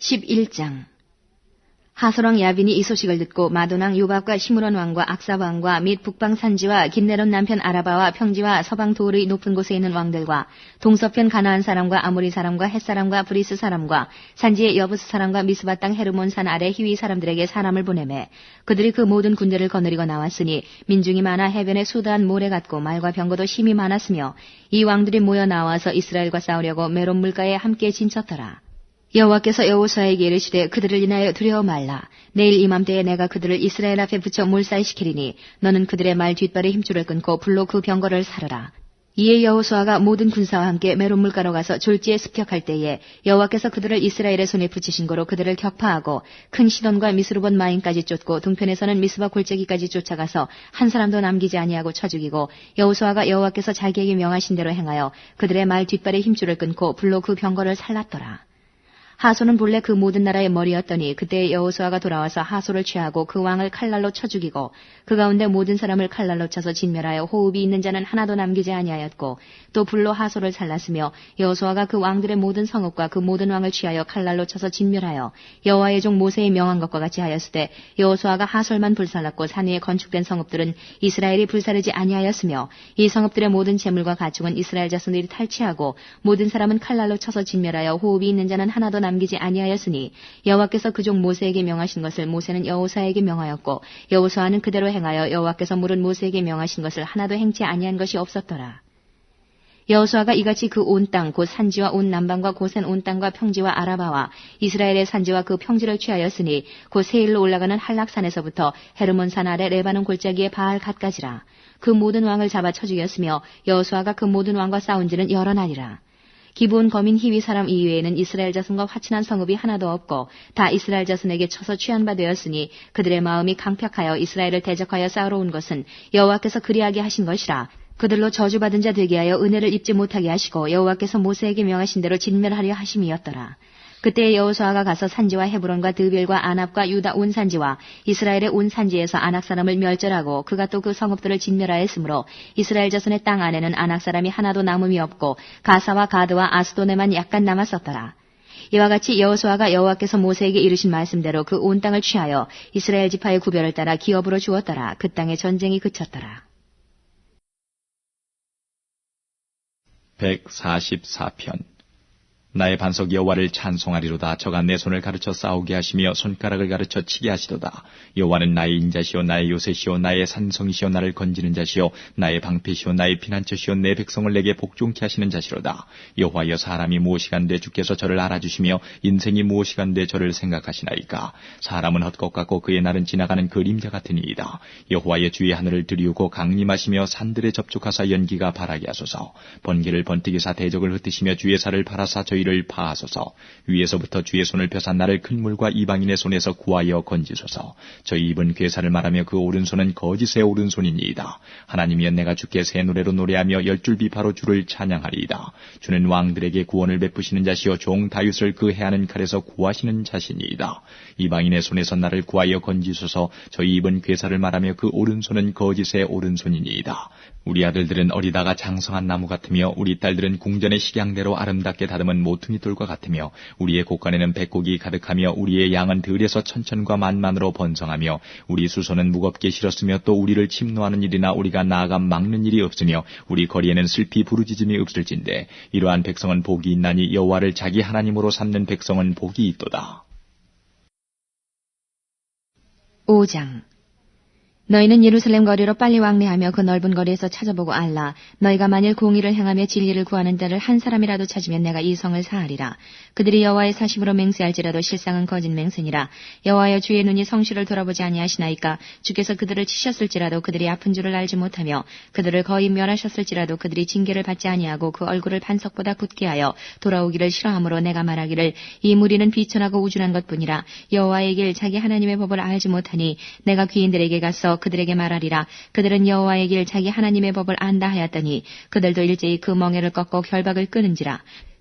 11장 하소랑 야빈이 이 소식을 듣고 마도낭 요밥과 시므론 왕과 악사 왕과 및 북방 산지와 긴네론 남편 아라바와 평지와 서방 돌의 높은 곳에 있는 왕들과 동서편 가나안 사람과 아모리 사람과 햇 사람과 브리스 사람과 산지의 여부스 사람과 미스바 땅 헤르몬 산 아래 히위 사람들에게 사람을 보내매 그들이 그 모든 군대를 거느리고 나왔으니 민중이 많아 해변에 수다한 모래 같고 말과 병거도 힘이 많았으며 이 왕들이 모여 나와서 이스라엘과 싸우려고 메론 물가에 함께 진쳤더라. 여호와께서 여호수아에게 이르시되 그들을 인하여 두려워 말라. 내일 이맘때에 내가 그들을 이스라엘 앞에 붙여 몰살시키리니 너는 그들의 말 뒷발에 힘줄을 끊고 불로 그 병거를 사르라. 이에 여호수아가 모든 군사와 함께 메론 물가로 가서 졸지에 습격할 때에 여호와께서 그들을 이스라엘의 손에 붙이신 거로 그들을 격파하고 큰 시돈과 미스루본 마인까지 쫓고 동편에서는 미스바 골짜기까지 쫓아가서 한 사람도 남기지 아니하고 쳐 죽이고 여호수아가 여호와께서 자기에게 명하신 대로 행하여 그들의 말 뒷발에 힘줄을 끊고 불로 그 병거를 살랐더라. 하소는 본래 그 모든 나라의 머리였더니 그때 여호수아가 돌아와서 하소를 취하고 그 왕을 칼날로 쳐 죽이고 그 가운데 모든 사람을 칼날로 쳐서 진멸하여 호흡이 있는 자는 하나도 남기지 아니하였고 또 불로 하소를 살랐으며 여호수아가 그 왕들의 모든 성읍과 그 모든 왕을 취하여 칼날로 쳐서 진멸하여 여호와의 종 모세의 명한 것과 같이 하였으되 여호수아가 하솔만 불살랐고 산 위에 건축된 성읍들은 이스라엘이 불사르지 아니하였으며 이 성읍들의 모든 재물과 가축은 이스라엘 자손들이 탈취하고 모든 사람은 칼날로 쳐서 진멸하여 호흡이 있는 자는 하나도 남 남기지 아니하였으니 여호와께서 그 종 모세에게 명하신 것을 모세는 여호사에게 명하였고 여호수아는 그대로 행하여 여호와께서 물은 모세에게 명하신 것을 하나도 행치 아니한 것이 없었더라. 여호수아가 이같이 그 온 땅, 곧 산지와 온 남방과 고센 온 땅과 평지와 아라바와 이스라엘의 산지와 그 평지를 취하였으니 곧 세일로 올라가는 한락산에서부터 헤르몬 산 아래 레바논 골짜기의 바알 갓까지라. 그 모든 왕을 잡아 쳐 죽였으며 여호수아가 그 모든 왕과 싸운 지는 여러 날이라. 기본 거민 희위 사람 이외에는 이스라엘 자손과 화친한 성읍이 하나도 없고 다 이스라엘 자손에게 쳐서 취한 바 되었으니 그들의 마음이 강팍하여 이스라엘을 대적하여 싸우러 온 것은 여호와께서 그리하게 하신 것이라 그들로 저주받은 자 되게 하여 은혜를 입지 못하게 하시고 여호와께서 모세에게 명하신 대로 진멸하려 하심이었더라. 그때 여호수아가 가서 산지와 헤브론과 드빌과 아납과 유다 온 산지와 이스라엘의 온 산지에서 아낙 사람을 멸절하고 그가 또 그 성읍들을 진멸하였으므로 이스라엘 자손의 땅 안에는 아낙 사람이 하나도 남음이 없고 가사와 가드와 아스돈에만 약간 남았었더라. 이와 같이 여호수아가 여호와께서 모세에게 이르신 말씀대로 그 온 땅을 취하여 이스라엘 지파의 구별을 따라 기업으로 주었더라. 그 땅에 전쟁이 그쳤더라. 144편 나의 반석 여호와를 찬송하리로다. 저가 내 손을 가르쳐 싸우게 하시며 손가락을 가르쳐 치게 하시도다. 여호와는 나의 인자시오 나의 요새시오 나의 산성이시오 나를 건지는 자시오 나의 방패시오 나의 피난처시오 내 백성을 내게 복종케 하시는 자시로다. 여호와여 사람이 무엇이간데 주께서 저를 알아주시며 인생이 무엇이간데 저를 생각하시나이까. 사람은 헛것 같고 그의 날은 지나가는 그림자 같으니이다. 여호와의 주의 하늘을 들이우고 강림하시며 산들에 접촉하사 연기가 바라게 하소서. 번개를 번뜩이사 대적을 흩으시며 주의 살을 바라사 저희 저희를 파하소서. 위에서부터 주의 손을 펴사 나를 큰 물과 이방인의 손에서 구하여 건지소서. 저희 입은 괴사를 말하며 그 오른손은 거짓의 오른손이니이다. 하나님이여 내가 주께 새 노래로 노래하며 열줄 비파로 주를 찬양하리이다. 주는 왕들에게 구원을 베푸시는 자시요 종 다윗을 그 해하는 칼에서 구하시는 자신이이다. 이방인의 손에서 나를 구하여 건지소서. 저희 입은 괴사를 말하며 그 오른손은 거짓의 오른손이니이다. 우리 아들들은 어리다가 장성한 나무 같으며 우리 딸들은 궁전의 식양대로 아름답게 다듬은 모퉁이 돌과 같으며 우리의 곳간에는 백곡이 가득하며 우리의 양은 들에서 천천과 만만으로 번성하며 우리 수소는 무겁게 실었으며 또 우리를 침노하는 일이나 우리가 나아가 막는 일이 없으며 우리 거리에는 슬피 부르짖음이 없을진데 이러한 백성은 복이 있나니 여호와를 자기 하나님으로 삼는 백성은 복이 있도다. 5장 너희는 예루살렘 거리로 빨리 왕래하며 그 넓은 거리에서 찾아보고 알라. 너희가 만일 공의를 행하며 진리를 구하는 자를 한 사람이라도 찾으면 내가 이 성을 사하리라. 그들이 여호와의 사심으로 맹세할지라도 실상은 거짓 맹세니라. 여호와여 주의 눈이 성실을 돌아보지 아니하시나이까 주께서 그들을 치셨을지라도 그들이 아픈 줄을 알지 못하며 그들을 거의 멸하셨을지라도 그들이 징계를 받지 아니하고 그 얼굴을 반석보다 굳게 하여 돌아오기를 싫어하므로 내가 말하기를 이 무리는 비천하고 우준한 것뿐이라 여호와의 길 자기 하나님의 법을 알지 못하니 내가 귀인들에게 가서 그들에게 말하리라. 그들은 여호와의 길 자기 하나님의 법을 안다 하였더니 그들도 일제히 그 멍에를 꺾고 결박을 끄는지라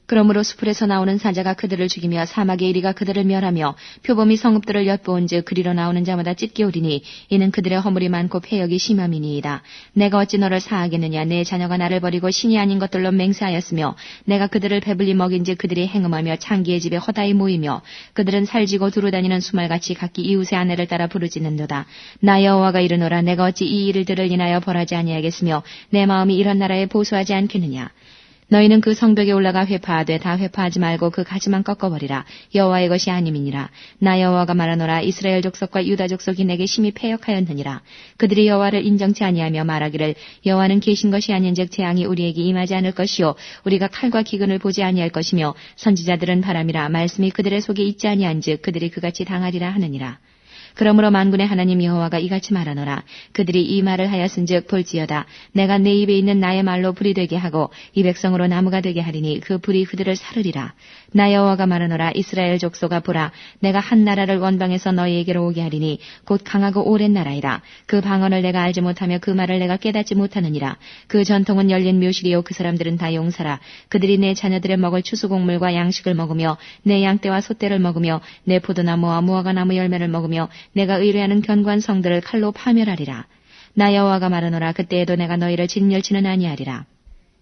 그러므로 수풀에서 나오는 사자가 그들을 죽이며 사막의 이리가 그들을 멸하며 표범이 성읍들을 엿보은즉 그리로 나오는 자마다 찢기 오리니 이는 그들의 허물이 많고 폐역이 심함이니이다. 내가 어찌 너를 사하겠느냐 내 자녀가 나를 버리고 신이 아닌 것들로 맹세하였으며 내가 그들을 배불리 먹인즉 그들이 행음하며 창기의 집에 허다히 모이며 그들은 살지고 두루다니는 수말같이 각기 이웃의 아내를 따라 부르짖는도다. 나 여호와가 이르노라 내가 어찌 이 일을 들을 인하여 벌하지 아니하겠으며 내 마음이 이런 나라에 보수하지 않겠느냐. 너희는 그 성벽에 올라가 회파하되 다 회파하지 말고 그 가지만 꺾어버리라. 여호와의 것이 아님이니라. 나 여호와가 말하노라 이스라엘 족속과 유다 족속이 내게 심히 패역하였느니라. 그들이 여호와를 인정치 아니하며 말하기를 여호와는 계신 것이 아닌즉 재앙이 우리에게 임하지 않을 것이요 우리가 칼과 기근을 보지 아니할 것이며 선지자들은 바람이라 말씀이 그들의 속에 있지 아니한즉 그들이 그같이 당하리라 하느니라. 그러므로 만군의 하나님 여호와가 이같이 말하노라. 그들이 이 말을 하였은즉 볼지어다. 내가 내 입에 있는 나의 말로 불이 되게 하고 이 백성으로 나무가 되게 하리니 그 불이 그들을 사르리라. 나 여호와가 말하노라. 이스라엘 족속아 보라. 내가 한 나라를 원방에서 너희에게로 오게 하리니 곧 강하고 오랜 나라이라. 그 방언을 내가 알지 못하며 그 말을 내가 깨닫지 못하느니라. 그 전통은 열린 묘실이요 그 사람들은 다 용사라. 그들이 내 자녀들의 먹을 추수곡물과 양식을 먹으며 내 양떼와 소떼를 먹으며 내 포도나무와 무화과 나무 열매를 먹으며 내가 의뢰하는 견고한 성들을 칼로 파멸하리라. 나 여호와가 말하노라 그때에도 내가 너희를 진멸치는 아니하리라.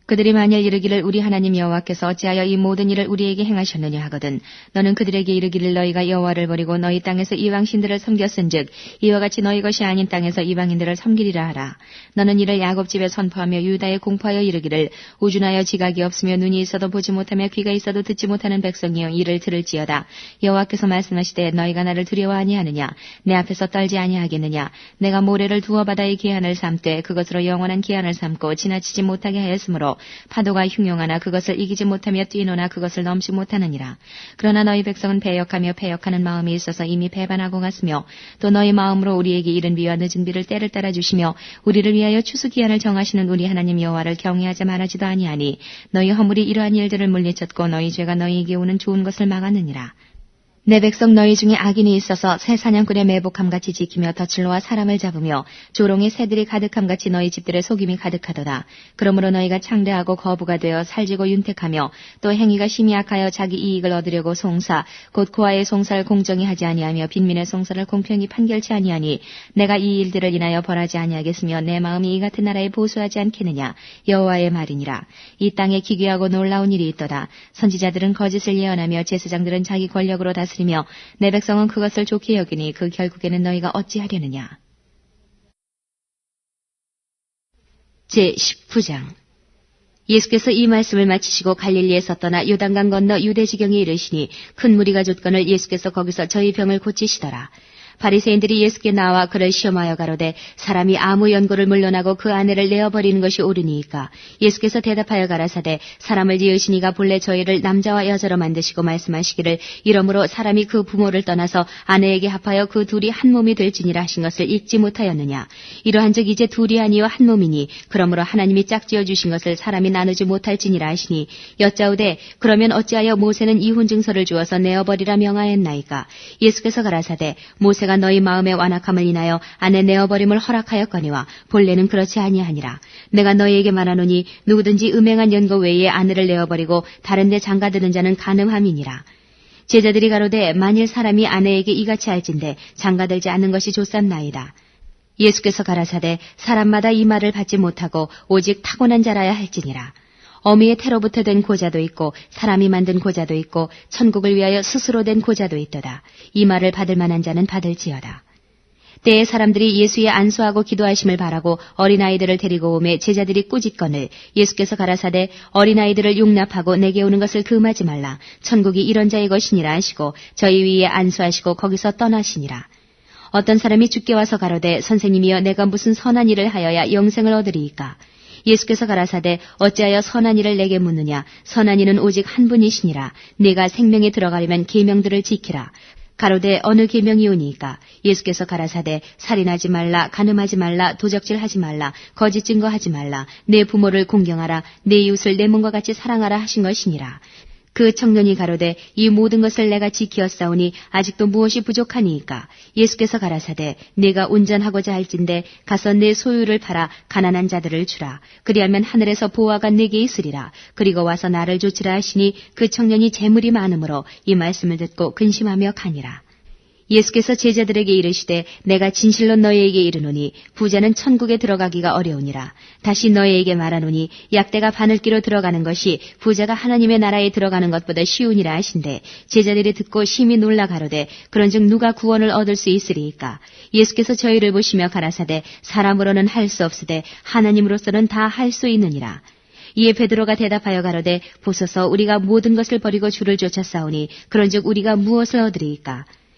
그들이 만일 이르기를 우리 하나님 여호와께서 어찌하여 이 모든 일을 우리에게 행하셨느냐 하거든 너는 그들에게 이르기를 너희가 여호와를 버리고 너희 땅에서 이방 신들을 섬겼은즉 이와 같이 너희 것이 아닌 땅에서 이방인들을 섬기리라 하라. 너는 이를 야곱 집에 선포하며 유다에 공포하여 이르기를 우준하여 지각이 없으며 눈이 있어도 보지 못하며 귀가 있어도 듣지 못하는 백성이여 이를 들을지어다. 여호와께서 말씀하시되 너희가 나를 두려워 아니하느냐? 내 앞에서 떨지 아니하겠느냐? 내가 모래를 두어 바다의 기한을 삼되 그것으로 영원한 기한을 삼고 지나치지 못하게 하였으므로 파도가 흉용하나 그것을 이기지 못하며 뛰노나 그것을 넘지 못하느니라. 그러나 너희 백성은 배역하며 배역하는 마음이 있어서 이미 배반하고 갔으며 또 너희 마음으로 우리에게 이른 비와 늦은 비를 때를 따라 주시며 우리를 위하여 추수 기한을 정하시는 우리 하나님 여호와를 경외하지 말하지도 아니하니 너희 허물이 이러한 일들을 물리쳤고 너희 죄가 너희에게 오는 좋은 것을 막았느니라. 내 백성 너희 중에 악인이 있어서 새 사냥꾼의 매복함같이 지키며 놓아 사람을 잡으며 조롱의 새들이 가득함같이 너희 집들의 속임이 가득하도다. 그러므로 너희가 창대하고 거부가 되어 살지고 윤택하며 또 행위가 심히 악하여 자기 이익을 얻으려고 송사 곧 고아의 송사를 공정히 하지 아니하며 빈민의 송사를 공평히 판결치 아니하니 내가 이 일들을 인하여 벌하지 아니하겠으며 내 마음이 이 같은 나라에 보수하지 않겠느냐 여호와의 말이니라. 이 땅에 기괴하고 놀라운 일이 있도다. 선지자들은 거짓을 예언하며 제사장들은 자기 권력으로 다스리 다스리며 내 백성은 그것을 좋게 여기니 그 결국에는 너희가 어찌하려느냐. 제19장 예수께서 이 말씀을 마치시고 갈릴리에서 떠나 요단강 건너 유대지경에 이르시니 큰 무리가 줬건을 예수께서 거기서 저희 병을 고치시더라. 바리새인들이 예수께 나와 그를 시험하여 가로되 사람이 아무 연고를 물러나고 그 아내를 내어버리는 것이 옳으니이까. 예수께서 대답하여 가라사대 사람을 지으시니가 본래 저희를 남자와 여자로 만드시고 말씀하시기를 이러므로 사람이 그 부모를 떠나서 아내에게 합하여 그 둘이 한 몸이 될지니라 하신 것을 읽지 못하였느냐. 이러한즉 이제 둘이 아니요 한 몸이니 그러므로 하나님이 짝지어 주신 것을 사람이 나누지 못할지니라 하시니 여짜오되 그러면 어찌하여 모세는 이혼 증서를 주어서 내어버리라 명하였나이까. 예수께서 가라사대 모세 모세가 너희 마음의 완악함을 인하여 아내 내어버림을 허락하였거니와 본래는 그렇지 아니하니라. 내가 너희에게 말하노니 누구든지 음행한 연고 외에 아내를 내어버리고 다른 데 장가드는 자는 가늠함이니라. 제자들이 가로되 만일 사람이 아내에게 이같이 할진대 장가들지 않는 것이 좋삼나이다. 예수께서 가라사대 사람마다 이 말을 받지 못하고 오직 타고난 자라야 할지니라. 어미의 태로부터 된 고자도 있고 사람이 만든 고자도 있고 천국을 위하여 스스로 된 고자도 있도다. 이 말을 받을 만한 자는 받을지어다. 때에 사람들이 예수의 안수하고 기도하심을 바라고 어린아이들을 데리고 오매 제자들이 꾸짖건을 예수께서 가라사대 어린아이들을 용납하고 내게 오는 것을 금하지 말라. 천국이 이런 자의 것이니라 하시고 저희 위에 안수하시고 거기서 떠나시니라. 어떤 사람이 죽게 와서 가로되 선생님이여 내가 무슨 선한 일을 하여야 영생을 얻으리이까. 예수께서 가라사대 어찌하여 선한 이를 내게 묻느냐? 선한 이는 오직 한 분이시니라. 네가 생명에 들어가려면 계명들을 지키라. 가로되 어느 계명이 오니까? 예수께서 가라사대 살인하지 말라 가늠하지 말라 도적질하지 말라 거짓 증거하지 말라. 내 부모를 공경하라 내 이웃을 내 몸과 같이 사랑하라 하신 것이니라 그 청년이 가로되 이 모든 것을 내가 지키었사오니 아직도 무엇이 부족하니이까? 예수께서 가라사대 네가 운전하고자 할진대 가서 내 소유를 팔아 가난한 자들을 주라. 그리하면 하늘에서 보화가 네게 있으리라. 그리고 와서 나를 조치라 하시니 그 청년이 재물이 많으므로 이 말씀을 듣고 근심하며 가니라 예수께서 제자들에게 이르시되 내가 진실로 너희에게 이르노니 부자는 천국에 들어가기가 어려우니라. 다시 너희에게 말하노니 약대가 바늘기로 들어가는 것이 부자가 하나님의 나라에 들어가는 것보다 쉬우니라 하신대 제자들이 듣고 심히 놀라 가로되 그런즉 누가 구원을 얻을 수 있으리이까 예수께서 저희를 보시며 가라사대 사람으로는 할 수 없으되 하나님으로서는 다 할 수 있느니라. 이에 베드로가 대답하여 가로되 보소서 우리가 모든 것을 버리고 주를 쫓아싸우니 그런즉 우리가 무엇을 얻으리이까